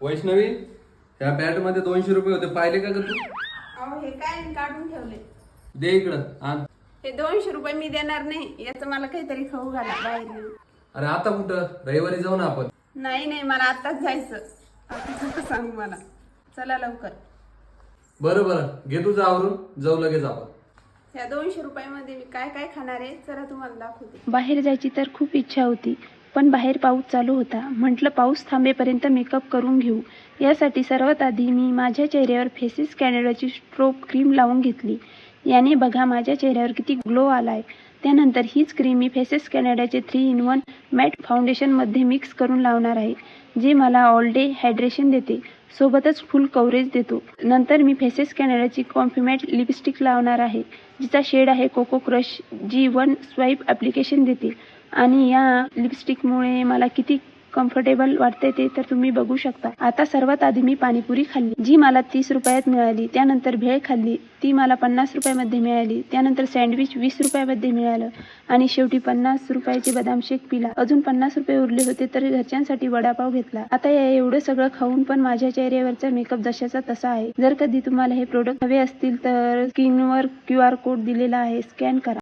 वैष्णवी ह्या बॅटमध्ये दोनशे रुपये होते. पाहिले का ग तू? अहो हे काय मी काढून ठेवले? दे इकडं. आण हे दोनशे रुपये मी देणार नाही. याचं मला काहीतरी खाऊ घाला बाहेर. अरे आता कुठं? रविवारी जाऊ ना आपण. नाही नाही मला आताच जायचं. आता सांगू मला. चला लवकर. बरं बरं. घे तुझं आवरून. जाऊ लगेच आपण. या दोनशे रुपयामध्ये मी काय काय खाणार आहे? चला तुम्हाला दाखवते. बाहेर जायची तर खूप इच्छा होती. पण बाहेर पाऊस चालू होता. म्हटलं पाऊस थांबेपर्यंत मेकअप करून घेऊ. यासाठी सर्वात आधी मी माझ्या चेहऱ्यावर फेसिस कॅनेडाची स्ट्रोक क्रीम लावून घेतली. याने बघा माझ्या चेहऱ्यावर किती ग्लो आलाय. त्यानंतर हीच क्रीम मी फेसेस कॅनेडाचे थ्री इन वन मॅट फाउंडेशनमध्ये मिक्स करून लावणार आहे जे मला ऑल डे हायड्रेशन देते. सोबतच फुल कव्हरेज देतो. नंतर मी फेसेस कॅनेडाची कॉम्फिमॅट लिपस्टिक लावणार आहे जिचा शेड आहे कोको क्रश जी वन स्वाईप ॲप्लिकेशन देते. आणि या लिपस्टिकमुळे मला किती कम्फर्टेबल वाटते ते तर तुम्ही बघू शकता. आता सर्वात आधी मी पाणीपुरी खाल्ली जी मला तीस रुपयात मिळाली. त्यानंतर भेळ खाल्ली ती मला पन्नास रुपयामध्ये मिळाली. त्यानंतर सँडविच वीस रुपयामध्ये मिळालं. आणि शेवटी पन्नास रुपयाचे बदाम शेक पिला. अजून पन्नास रुपये उरले होते तर घरच्यांसाठी वडापाव घेतला. आता या एवढं सगळं खाऊन पण माझ्या चेहऱ्यावरचा मेकअप जशाचा तसा आहे. जर कधी तुम्हाला हे प्रोडक्ट हवे असतील तर स्क्रीनवर क्यू आर कोड दिलेला आहे. स्कॅन करा.